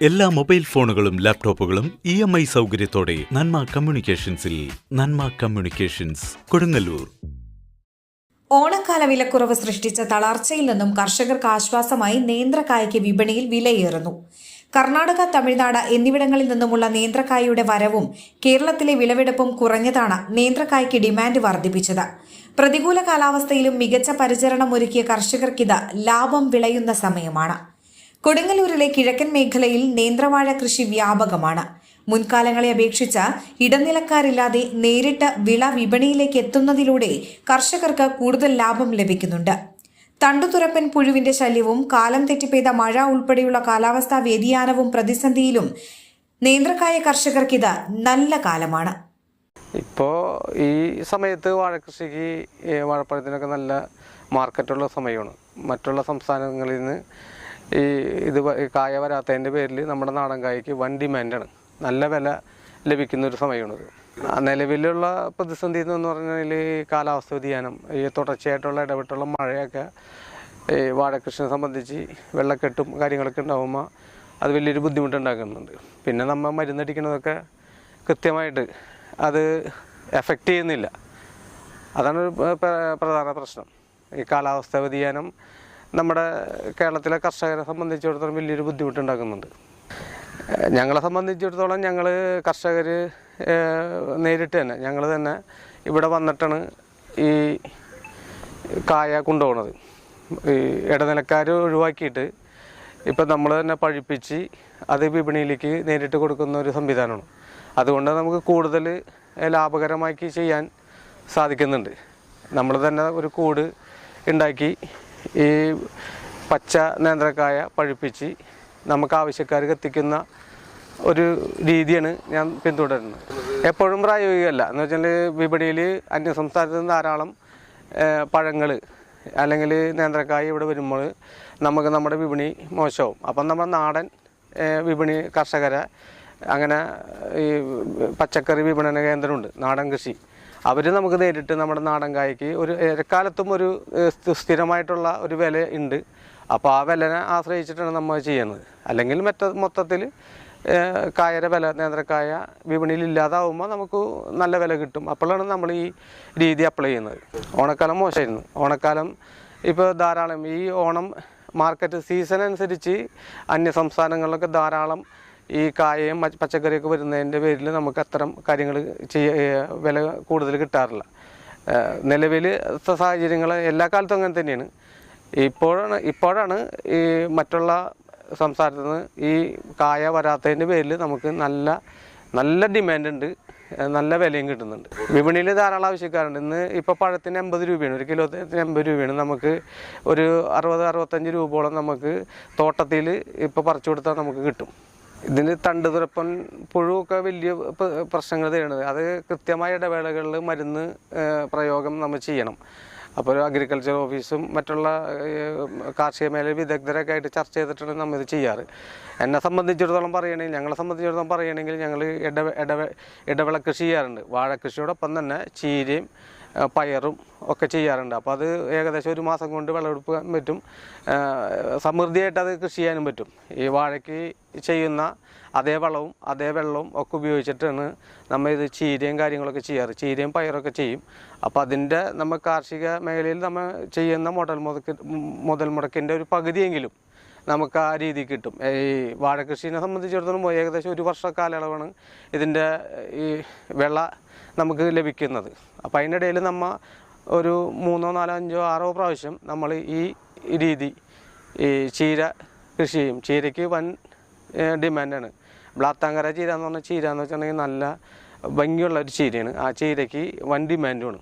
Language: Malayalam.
എല്ലാ മൊബൈൽ ഫോണുകളും ലാപ്ടോപ്പുകളും ഇ എം ഐ സൗകര്യത്തോടെ നന്മ കമ്മ്യൂണിക്കേഷൻസിൽ നന്മ കമ്മ്യൂണിക്കേഷൻസ് കൊടുങ്ങല്ലൂർ. ഓണക്കാല വിലക്കുറവ് സൃഷ്ടിച്ച തളർച്ചയിൽ നിന്നും കർഷകർക്ക് ആശ്വാസമായി നേന്ത്രക്കായ്ക്ക് വിപണിയിൽ വിലയേറുന്നു. കർണാടക തമിഴ്നാട് എന്നിവിടങ്ങളിൽ നിന്നുമുള്ള നേന്ത്രക്കായയുടെ വരവും കേരളത്തിലെ വിളവെടുപ്പും കുറഞ്ഞതാണ് നേന്ത്രക്കായ്ക്ക് ഡിമാൻഡ് വർദ്ധിപ്പിച്ചത്. പ്രതികൂല കാലാവസ്ഥയിലും മികച്ച പരിചരണം ഒരുക്കിയ കർഷകർക്കിത് ലാഭം വിളയുന്ന സമയമാണ്. കൊടുങ്ങല്ലൂരിലെ കിഴക്കൻ മേഖലയിൽ നേന്ത്രവാഴ കൃഷി വ്യാപകമാണ്. മുൻകാലങ്ങളെ അപേക്ഷിച്ച് ഇടനിലക്കാരില്ലാതെ നേരിട്ട് വിള വിപണിയിലേക്ക് എത്തുന്നതിലൂടെ കർഷകർക്ക് കൂടുതൽ ലാഭം ലഭിക്കുന്നുണ്ട്. തണ്ടുതുറപ്പൻ പുഴുവിന്റെ ശല്യവും കാലം തെറ്റിപ്പെയ്ത മഴ ഉൾപ്പെടെയുള്ള കാലാവസ്ഥാ വ്യതിയാനവും പ്രതിസന്ധിയിലും നേന്ത്രക്കായ കർഷകർക്ക് കർഷകർക്കിത് നല്ല കാലമാണ്. ഇപ്പോൾ ഈ സമയത്ത് വാഴക്കൃഷിക്ക് വാഴപ്പഴത്തിനൊക്കെ നല്ല മാർക്കറ്റുള്ള സമയമാണ്. മറ്റുള്ള സംസ്ഥാനങ്ങളിൽ നിന്ന് ഈ ഇത് കായ വരാത്തതിന്റെ പേരിൽ നമ്മുടെ നാടൻ കായ്ക്ക് വൻ ഡിമാൻഡാണ്. നല്ല വില ലഭിക്കുന്ന ഒരു സമയമാണിത്. നിലവിലുള്ള പ്രതിസന്ധി എന്ന് പറഞ്ഞാൽ കാലാവസ്ഥ വ്യതിയാനം ഈ തുടർച്ചയായിട്ടുള്ള ഇടപെട്ടുള്ള മഴയൊക്കെ ഈ വാഴക്കൃഷിനെ സംബന്ധിച്ച് വെള്ളക്കെട്ടും കാര്യങ്ങളൊക്കെ ഉണ്ടാകുമ്പോൾ അത് വലിയൊരു ബുദ്ധിമുട്ടുണ്ടാക്കുന്നുണ്ട്. പിന്നെ നമ്മൾ മരുന്നടിക്കുന്നതൊക്കെ കൃത്യമായിട്ട് അത് എഫക്റ്റ് ചെയ്യുന്നില്ല. അതാണ് ഒരു പ്ര- പ്ര- പ്രധാന പ്രശ്നം. ഈ കാലാവസ്ഥ വ്യതിയാനം നമ്മുടെ കേരളത്തിലെ കർഷകരെ സംബന്ധിച്ചിടത്തോളം വലിയൊരു ബുദ്ധിമുട്ടുണ്ടാക്കുന്നുണ്ട്. ഞങ്ങളെ സംബന്ധിച്ചിടത്തോളം ഞങ്ങൾ കർഷകർ നേരിട്ട് തന്നെ ഞങ്ങൾ തന്നെ ഇവിടെ വന്നിട്ടാണ് ഈ കായ കൊണ്ടുപോകുന്നത് ഈ ഇടനിലക്കാർ ഒഴിവാക്കിയിട്ട് ഇപ്പം നമ്മൾ തന്നെ പഴിപ്പിച്ച് അത് വിപണിയിലേക്ക് നേരിട്ട് കൊടുക്കുന്ന ഒരു സംവിധാനമാണ്. അതുകൊണ്ട് നമുക്ക് കൂടുതൽ ലാഭകരമാക്കി ചെയ്യാൻ സാധിക്കുന്നുണ്ട്. നമ്മൾ തന്നെ ഒരു കൂട് ഉണ്ടാക്കി ഈ പച്ച നേന്ത്രക്കായ പഴുപ്പിച്ച് നമുക്ക് ആവശ്യക്കാർക്ക് എത്തിക്കുന്ന ഒരു രീതിയാണ് ഞാൻ പിന്തുടരുന്നത്. എപ്പോഴും പ്രായോഗികമല്ല. എന്ന് വെച്ചാൽ വിപണിയിൽ അന്യസംസ്ഥാനത്ത് നിന്ന് ധാരാളം പഴങ്ങൾ അല്ലെങ്കിൽ നേന്ത്രക്കായ ഇവിടെ വരുമ്പോൾ നമുക്ക് നമ്മുടെ വിപണി മോശമാവും. അപ്പം നമ്മുടെ നാടൻ വിപണി കർഷകരെ അങ്ങനെ ഈ പച്ചക്കറി വിപണന കേന്ദ്രമുണ്ട് നാടൻ കൃഷി. അവർ നമുക്ക് നേരിട്ട് നമ്മുടെ നാടൻ കായ്ക്ക് ഒരു ഇടക്കാലത്തും ഒരു സ്ഥിരമായിട്ടുള്ള ഒരു വില ഉണ്ട് അപ്പോൾ ആ വിലനെ ആശ്രയിച്ചിട്ടാണ് നമ്മൾ ചെയ്യുന്നത്. അല്ലെങ്കിൽ മറ്റ മൊത്തത്തിൽ കായര വില നേന്ത്രക്കായ വിപണിയിൽ ഇല്ലാതാവുമ്പോൾ നമുക്ക് നല്ല വില കിട്ടും. അപ്പോഴാണ് നമ്മൾ ഈ രീതി അപ്ലൈ ചെയ്യുന്നത്. ഓണക്കാലം മോശമായിരുന്നു. ഓണക്കാലം ഇപ്പോൾ ധാരാളം ഈ ഓണം മാർക്കറ്റ് സീസൺ അനുസരിച്ച് അന്യ സംസ്ഥാനങ്ങളിലൊക്കെ ധാരാളം ഈ കായയും പച്ചക്കറിയൊക്കെ വരുന്നതിന്റെ പേരിൽ നമുക്ക് അത്തരം കാര്യങ്ങൾ ചെയ്യ വില കൂടുതൽ കിട്ടാറില്ല. നിലവിൽ സാഹചര്യങ്ങൾ എല്ലാ കാലത്തും അങ്ങനെ തന്നെയാണ്. ഇപ്പോഴാണ് ഇപ്പോഴാണ് ഈ മറ്റുള്ള സംസ്ഥാനത്ത് നിന്ന് ഈ കായ വരാത്തതിന്റെ പേരിൽ നമുക്ക് നല്ല നല്ല ഡിമാൻഡ് ഉണ്ട് നല്ല വിലയും കിട്ടുന്നുണ്ട്. വിപണിയിൽ ധാരാളം ആവശ്യക്കാരുണ്ട്. ഇന്ന് ഇപ്പോൾ പഴത്തിന് എൺപത് രൂപയാണ്. ഒരു കിലോത്തിന് എൺപത് രൂപയാണ്. നമുക്ക് ഒരു അറുപത് അറുപത്തഞ്ച് രൂപയോളം നമുക്ക് തോട്ടത്തിൽ ഇപ്പോൾ പറിച്ചു കൊടുത്താൽ നമുക്ക് കിട്ടും. ഇതിന് തണ്ട് തുരപ്പൻ പുഴുവൊക്കെ വലിയ പ്രശ്നങ്ങൾ തരുന്നത്. അത് കൃത്യമായ ഇടവേളകളിൽ മരുന്ന് പ്രയോഗം നമ്മൾ ചെയ്യണം. അപ്പോൾ അഗ്രികൾച്ചർ ഓഫീസും മറ്റുള്ള കാർഷിക മേഖല വിദഗ്ധരൊക്കെ ആയിട്ട് ചർച്ച ചെയ്തിട്ടാണ് നമ്മൾ ഇത് ചെയ്യാറ്. എന്നെ സംബന്ധിച്ചിടത്തോളം പറയുകയാണെങ്കിൽ ഞങ്ങളെ സംബന്ധിച്ചിടത്തോളം പറയുകയാണെങ്കിൽ ഞങ്ങൾ ഇടവ ഇടവ ഇടവിള കൃഷി ചെയ്യാറുണ്ട്. വാഴക്കൃഷിയോടൊപ്പം തന്നെ ചീരയും പയറും ഒക്കെ ചെയ്യാറുണ്ട്. അപ്പോൾ അത് ഏകദേശം ഒരു മാസം കൊണ്ട് വിളവെടുക്കാൻ പറ്റും. സമൃദ്ധിയായിട്ട് അത് കൃഷി ചെയ്യാനും പറ്റും. ഈ വാഴയ്ക്ക് ചെയ്യുന്ന അതേ വളവും അതേ വെള്ളവും ഒക്കെ ഉപയോഗിച്ചിട്ടാണ് നമ്മൾ ഇത് ചീരയും കാര്യങ്ങളൊക്കെ ചെയ്യാറ്. ചീരയും പയറൊക്കെ ചെയ്യും. അപ്പോൾ അതിന്റെ നമ്മൾ കാർഷിക മേഖലയിൽ നമ്മൾ ചെയ്യുന്ന മുതൽ മുതക്ക് മുതൽ മുടക്കിന്റെ ഒരു പകുതിയെങ്കിലും നമുക്ക് ആ രീതി കിട്ടും. ഈ വാഴ കൃഷിനെ സംബന്ധിച്ചിടത്തോളം ഏകദേശം ഒരു വർഷ കാലയളവാണ് ഇതിന്റെ ഈ വെള്ള നമുക്ക് ലഭിക്കുന്നത്. അപ്പോൾ അതിനിടയിൽ നമ്മൾ ഒരു മൂന്നോ നാലോ അഞ്ചോ ആറോ പ്രാവശ്യം നമ്മൾ ഈ രീതി ഈ ചീര കൃഷി ചെയ്യും. ചീരയ്ക്ക് വൻ ഡിമാൻഡാണ്. ബ്ലാത്താങ്കര ചീര എന്ന് പറഞ്ഞ ചീര എന്ന് വെച്ചിട്ടുണ്ടെങ്കിൽ നല്ല ഭംഗിയുള്ള ഒരു ചീരയാണ്. ആ ചീരയ്ക്ക് വൻ ഡിമാൻഡുമാണ്